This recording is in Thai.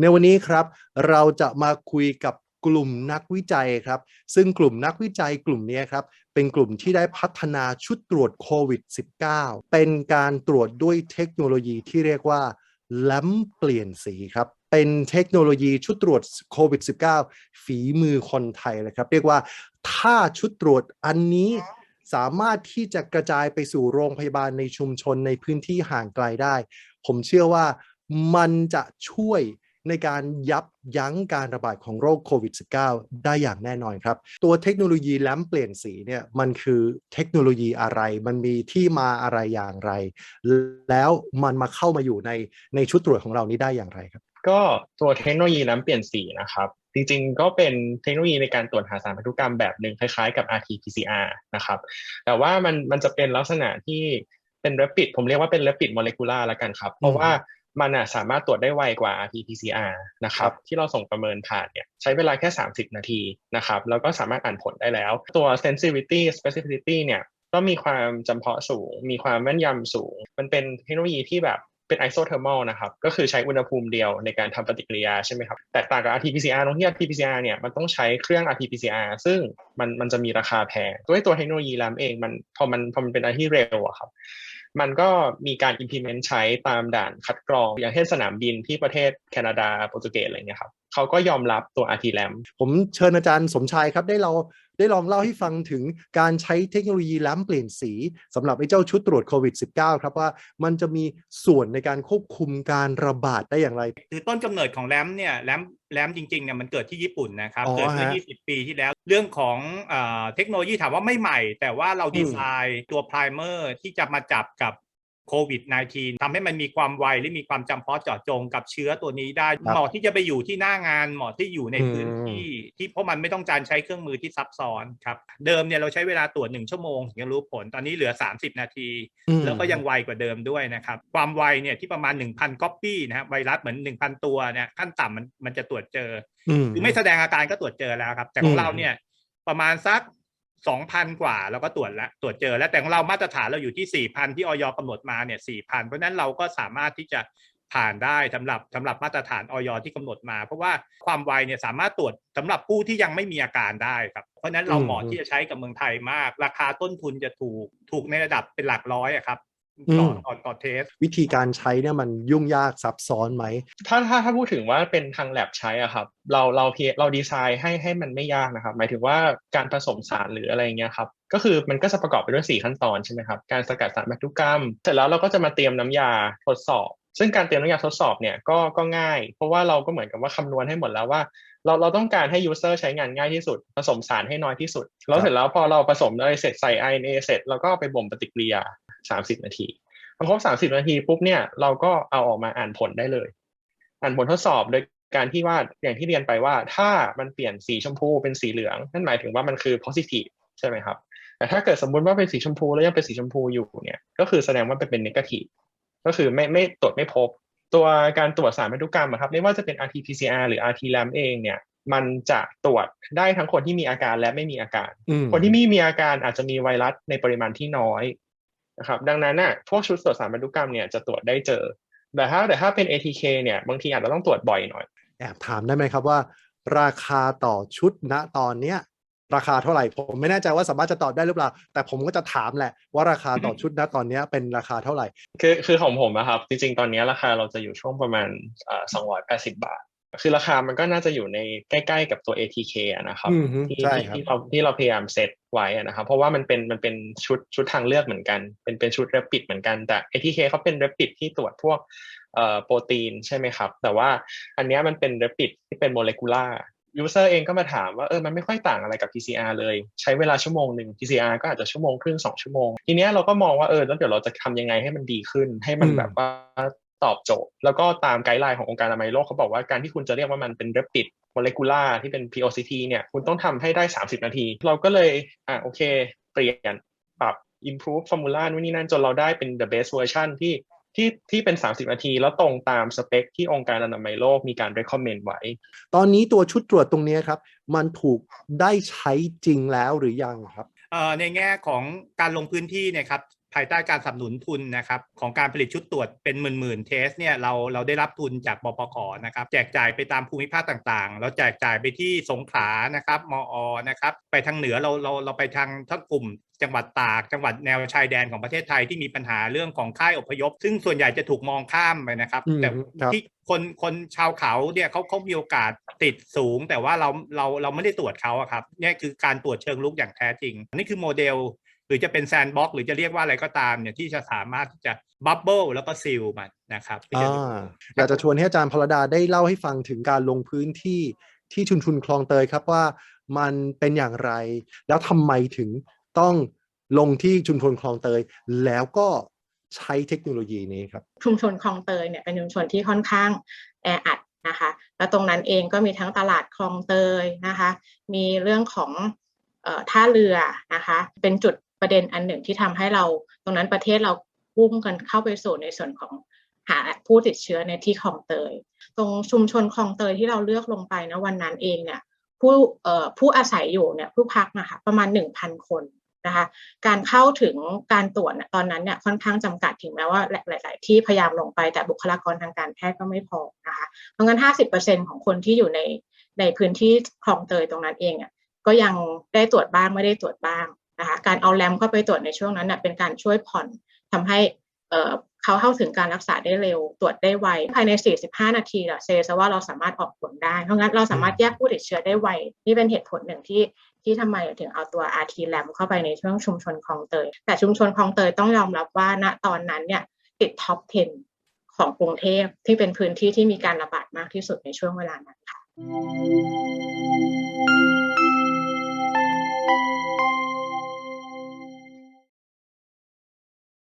ในวันนี้ครับ เราจะมาคุยกับกลุ่มนักวิจัยครับ ซึ่งกลุ่มนักวิจัยกลุ่มนี้ครับ เป็นกลุ่มที่ได้พัฒนาชุดตรวจโควิด -19 เป็นการตรวจด้วยเทคโนโลยีที่เรียกว่าแลมเปลี่ยนสีครับ เป็นเทคโนโลยีชุดตรวจโควิด -19 ฝีมือคนไทยเลยครับ เรียกว่าถ้าชุดตรวจอันนี้สามารถที่จะกระจายไปสู่โรงพยาบาลในชุมชนในพื้นที่ห่างไกลได้ ผมเชื่อว่ามันจะช่วย ในการยับยั้งการระบาดของโรคโควิด -19 ได้อย่างแน่นอนครับ ตัวเทคโนโลยีแลมเปลี่ยนสีเนี่ยมันคือเทคโนโลยีอะไร มันมีที่มาอะไรอย่างไร แล้วมันมาเข้ามาอยู่ในในชุดตรวจของเรานี้ได้อย่างไรครับ ก็ตัวเทคโนโลยีน้ำเปลี่ยนสีนะครับจริงๆ ก็เป็นเทคโนโลยีในการตรวจหาสารพันธุกรรมแบบหนึ่งคล้ายๆ กับ RT-PCR นะครับ แต่ว่ามันมันจะเป็นลักษณะที่เป็น rapid ผมเรียกว่าเป็น rapid molecular ละกันครับ เพราะว่า มันอะสามารถตรวจได้ไวกว่า RT-PCR นะครับที่เราส่งประเมินผ่านเนี่ยใช้เวลาแค่ 30 นาทีนะครับแล้วก็สามารถอ่านผลได้แล้ว ตัว sensitivity specificity เนี่ยก็มีความจำเพาะสูง มีความแม่นยำสูง มันเป็นเทคโนโลยีที่แบบเป็น isothermal นะครับ ก็คือใช้อุณหภูมิเดียวในการทำปฏิกิริยาใช่ไหมครับ แตกต่างกับ RT-PCR ตรงที่ RT-PCR เนี่ยมันต้องใช้เครื่อง RT-PCR ซึ่งมันมันจะมีราคาแพงด้วยตัวเทคโนโลยีแลมเองมันพอมันพอมันเป็นอะไรที่เร็วอะครับ มันก็มีการ implement ใช้ตามด่านคัดกรอง อย่างเช่นสนามบินที่ประเทศแคนาดาโปรตุเกสอะไรเงี้ยครับเขาก็ยอมรับตัว RT lamp ผมเชิญอาจารย์สมชายครับได้เรา ได้ลองเล่าให้ฟังถึงการใช้เทคโนโลยีแลมเปลี่ยนสีสำหรับไอ้เจ้าชุดตรวจโควิด -19 ครับว่ามันจะมีส่วนในการควบคุมการระบาดได้อย่างไรคือต้นกำเนิดของแรมเนี่ยแรมแรมจริงๆเนี่ยมันเกิดที่ญี่ปุ่นนะครับอ๋อเกิดเมื่อฮะ20 ปีที่แล้ว เรื่องของเออเทคโนโลยีถามว่าไม่ใหม่ แต่ว่าเราดีไซน์ตัวไพรเมอร์ที่จะมาจับกับ โควิด -19 ทำให้มันมีความไวและมีความจำเพาะเจาะจงกับเชื้อตัวนี้ได้ครับ เหมาะที่จะไปอยู่ที่หน้างานเหมาะที่อยู่ในอืมพื้นที่ที่เพราะมันไม่ต้องการใช้เครื่องมือที่ซับซ้อนครับเดิมเนี่ยเราใช้เวลาตรวจ1ชั่วโมงถึงจะรู้ผลตอนนี้เหลือ 30 นาที อืม แล้วก็ยังไวกว่าเดิมด้วยนะครับ ความไวเนี่ยที่ประมาณ 1,000ก๊อปปี้นะครับไวรัสเหมือน 1,000 ตัวเนี่ยขั้นต่ำมันมันจะตรวจเจอ อืม คือไม่แสดงอาการก็ตรวจเจอแล้วครับ แต่ขออืงม เราเนี่ยประมาณสัก 2,000กว่าเราก็ตรวจแล้วตรวจเจอแล้วแต่ของเรามาตรฐานเราอยู่ที่4,000ที่ออยกำหนดมาเนี่ย4,000เพราะฉะนั้นเราก็สามารถที่จะผ่านได้สำหรับสำหรับมาตรฐานออยที่กำหนดมา เพราะว่าความไวเนี่ยสามารถตรวจสำหรับผู้ที่ยังไม่มีอาการได้ครับเพราะฉะนั้นเราเหมาะที่จะใช้กับเมืองไทยมาก ราคาต้นทุนจะถูกถูกในระดับเป็นหลักร้อยอะครับ ต่อต่อต่อเทส วิธีการใช้เนี่ยมันยุ่งยากซับซ้อนไหม ถ้าถ้าถ้าพูดถึงว่าเป็นทางแลบใช้อะครับ เราเราเพียเราดีไซน์ให้ให้มันไม่ยากนะครับ หมายถึงว่าการผสมสารหรืออะไรเงี้ยครับ ก็คือมันก็จะประกอบไปด้วย 4 ขั้นตอนใช่ไหมครับ การสกัดสารพันธุกรรม เสร็จแล้วเราก็จะมาเตรียมน้ำยาทดสอบ ซึ่งการเตรียมน้ำยาทดสอบเนี่ยก็ก็ง่าย เพราะว่าเราก็เหมือนกับว่าคำนวณให้หมดแล้วว่า เราเราต้องการให้ user ใช้งานง่ายที่สุด ผสมสารให้น้อยที่สุด แล้วเสร็จแล้วพอเราผสมอะไรเสร็จใส่ RNA เสร็จเราก็ไปบ่มปฏิกิริยา 30 นาทีพอครบสามสิบนาทีปุ๊บเนี่ยเราก็เอาออกมาอ่านผลได้เลย อ่านผลทดสอบโดยการที่ว่าอย่างที่เรียนไปว่าถ้ามันเปลี่ยนสีชมพูเป็นสีเหลือง นั่นหมายถึงว่ามันคือ positive ใช่ไหมครับแต่ถ้าเกิดสมมุติว่าเป็นสีชมพูแล้วยังเป็นสีชมพูอยู่เนี่ยก็คือแสดงว่าเป็นเป็น negative ก็คือไม่ไม่ตรวจไม่พบ ตัวการตรวจสารพันธุกรรมอะครับไม่ว่าจะเป็น RT-PCR หรือ RT-LAMP เองเนี่ยมันจะตรวจได้ทั้งคนที่มีอาการและไม่มีอาการอืมคนที่ไม่มีอาการอาจจะมีไวรัสในปริมาณที่น้อยนะครับ ดังนั้นน่ะพวกชุดตรวจสารพันธุกรรมเนี่ยจะตรวจได้เจอ แต่ถ้าแต่ถ้าเป็น ATK เนี่ยบางทีอาจจะต้องตรวจบ่อยหน่อยแอบถามได้ไหมครับว่า ราคาต่อชุดณตอนเนี้ย ราคาเท่าไหร่ ผมไม่แน่ใจว่าสามารถจะตอบได้หรือเปล่า แต่ผมก็จะถามแหละว่าราคาต่อชุดณตอนเนี้ยเป็นราคาเท่าไหร่ คือคือของผมนะครับ จริง ๆ ตอนนี้ราคาเราจะอยู่ช่วงประมาณสองร้อยแปดสิบาท คือราคามันก็น่าจะอยู่ในใกล้ ๆ กับตัว ATK อะนะครับอืมฮึที่ใช่ที่ครับที่เราที่เราพยายามเซตไว้อะนะครับ เพราะว่ามันเป็นมันเป็นชุดชุดทางเลือกเหมือนกัน เป็นเป็นชุด rapid เหมือนกันแต่ ATK เขาเป็น rapid ที่ตรวจพวกเอ่อโปรตีนใช่ไหมครับ แต่ว่าอันเนี้ยมันเป็น rapid ที่เป็นโมเลกุลา ร์ user เองก็มาถามว่าเออมันไม่ค่อยต่างอะไรกับ PCR เลย ใช้เวลาชั่วโมงหนึ่ง PCR ก็อาจจะชั่วโมงครึ่งสองชั่วโมง ทีเนี้ยเราก็มองว่าเออแล้วเดี๋ยวเราจะทำยังไงให้มันดีขึ้น ให้มันอืมแบบว่าตอบโจทย์ แล้วก็ตามไกด์ไลน์ขององค์การอนามัยโลกเขาบอกว่าการที่คุณจะเรียกว่ามันเป็น rapid molecular ที่เป็น POCT เนี่ยคุณต้องทำให้ได้ 30 นาที เราก็เลยอะโอเค เปลี่ยนปรับ improve formula นู่นนี่นั่นจนเราได้เป็น the best version ที่ ที่ที่เป็น 30 นาที แล้วตรงตามสเปคที่องค์การอนามัยโลกมีการ recommend ไว้ ตอนนี้ตัวชุดตรวจตรงเนี้ยครับ มันถูกได้ใช้จริงแล้วหรือยังครับเอ่อในแง่ของการลงพื้นที่เนี่ยครับแภายใต้การสนับสนุนทุนนะครับของการผลิตชุดตรวจเป็นหมื่นๆเทสเนี่ยเราเราได้รับทุนจากบปขนะครับแจกจ่ายไปตามภูมิภาคต่างๆ เราแจกจ่ายไปที่สงขลานะครับมอนะครับไปทางเหนือเราเราเราไปทางทั้งกลุ่ม จังหวัดตากจังหวัดแนวชายแดนของประเทศไทยที่มีปัญหาเรื่องของค่ายอพยพ ซึ่งส่วนใหญ่จะถูกมองข้ามไปนะครับอืมแต่ครับที่คนคนชาวเขาเนี่ยเขาเขามีโอกาสติดสูง แต่ว่าเราเราเราไม่ได้ตรวจเขาอะครับนี่คือการตรวจเชิงลุกอย่างแท้จริง นี่คือโมเดลหรือจะเป็นแซนด์บ็อกหรือจะเรียกว่าอะไรก็ตามเนี่ยที่จะสามารถที่จะบับเบิลแล้วก็ซีลมันนะครับที่จะอ่าอยากจะชวนให้อาจารย์พลดาได้เล่าให้ฟังถึงการลงพื้นที่ที่ชุมชนคลองเตยครับว่ามันเป็นอย่างไร แล้วทำไมถึง ต้องลงที่ชุมชนคลองเตย แล้วก็ใช้เทคโนโลยีนี้ครับ ชุมชนคลองเตยเนี่ยเป็นชุมชนที่ค่อนข้างแออัดนะคะ แล้วตรงนั้นเองก็มีทั้งตลาดคลองเตยนะคะ มีเรื่องของออท่าเรือนะคะ เป็นจุดประเด็นอันหนึ่งที่ทำให้เรา ตรงนั้นประเทศเราพุ่งกันเข้าไปสู่ในส่วนของหาผู้ติดเชื้อในที่คลองเตย ตรงชุมชนคลองเตยที่เราเลือกลงไปนะวันนั้นเองเนี่ยผู้ผู้อาศัยอยู่เนี่ยผู้พักนะคะประมาณ 1,000 คน นะคะการเข้าถึงการตรวจตอนนั้นเนี่ยค่อนข้างจำกัดถึงแม้ว่าหลาย ๆ ที่พยายามลงไปแต่บุคลากรทางการแพทย์ก็ไม่พอนะคะเพราะงั้น 50%ของคนที่อยู่ในในพื้นที่คลองเตยตรงนั้นเองอะก็ยังได้ตรวจบ้างไม่ได้ตรวจบ้างนะคะการเอาแรมเข้าไปตรวจในช่วงนั้นน่ะเป็นการช่วยผ่อนทำให้ เอ่อเขาเข้าถึงการรักษาได้เร็ว ตรวจได้ไว ภายใน 45 นาทีละเซซะว่าเราสามารถออกผลได้ เพราะงั้นเราสามารถแยกผู้ติดเชื้อได้ไว นี่เป็นเหตุผลหนึ่งที่ที่ทำไมถึงเอาตัว RT Lab เข้าไปในช่วงชุมชนคลองเตย แต่ชุมชนคลองเตยต้องยอมรับว่าณตอนนั้นเนี่ยติดท็อป 10 ของกรุงเทพที่เป็นพื้นที่ที่มีการระบาดมากที่สุดในช่วงเวลานั้นค่ะ